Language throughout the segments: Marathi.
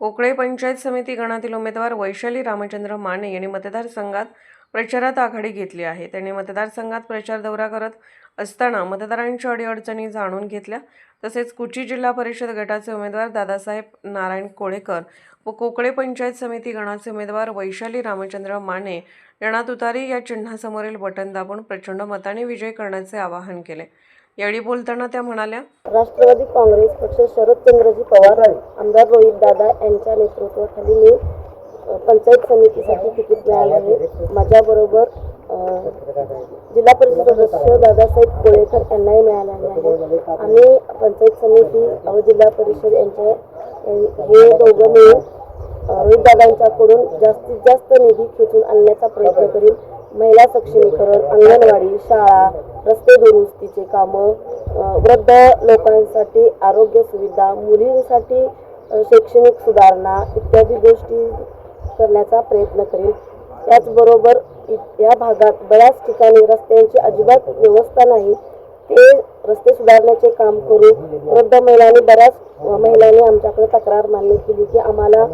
कोकळे पंचायत समिती गणातील उमेदवार वैशाली रामचंद्र माने यांनी मतदारसंघात प्रचारात आघाडी घेतली आहे. त्यांनी मतदारसंघात प्रचार दौरा करत असताना मतदारांच्या अडीअडचणी जाणून घेतल्या. तसेच कुची जिल्हा परिषद गटाचे उमेदवार दादासाहेब नारायण कोळेकर व कोकळे पंचायत समिती गणाचे उमेदवार वैशाली रामचंद्र माने यांना तुतारी या चिन्हासमोरील बटन दाबून प्रचंड मताने विजय करण्याचे आवाहन केले. यावेळी बोलताना त्या म्हणाल्या राष्ट्रवादी काँग्रेस पक्ष शरदचंद्रजी पवार आमदार रोहित दादा यांच्या नेतृत्वाखाली मी पंचायत समितीसाठी तिकीट मिळाले आहे. माझ्याबरोबर जिल्हा परिषद सदस्य दादासाहेब कोळेकर यांनाही मिळालेले आहे. आम्ही पंचायत समिती व जिल्हा परिषद यांच्या हे दोघं मिळून रोहित दादांच्याकडून जास्तीत जास्त निधी खेचून आणण्याचा प्रयत्न करील महिला सक्षमीकरण अंगणवाडी शाळा रस्ते दुरुस्तीचे कामं वृद्ध लोकांसाठी आरोग्य सुविधा मुलींसाठी शैक्षणिक सुधारणा इत्यादी गोष्टी करण्याचा प्रयत्न करेल. त्याचबरोबर इ- या भागात बऱ्याच ठिकाणी रस्त्यांची अजिबात व्यवस्था नाही. ते रस्ते सुधारण्याचे काम करू वृद्ध महिलांनी बऱ्याच महिलांनी आमच्याकडे तक्रार मान्य केली की आम्हाला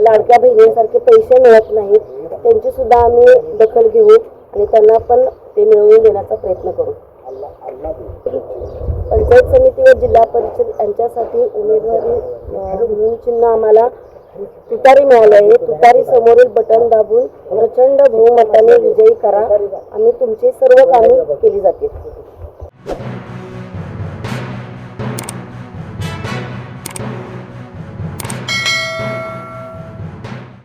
लाडक्या बहिणींसारखे पैसे मिळत नाहीत. त्यांची सुद्धा आम्ही दखल घेऊ आणि त्यांना पण ते मिळवून देण्याचा प्रयत्न करू. पंचायत समिती व जिल्हा परिषद यांच्यासाठी उमेदवारी म्हणून चिन्ह आम्हाला तुतारी मिळालं आहे तुतारी समोरील बटन दाबून प्रचंड बहुमताने विजयी करा. आम्ही तुमची सर्व कामे केली जातील.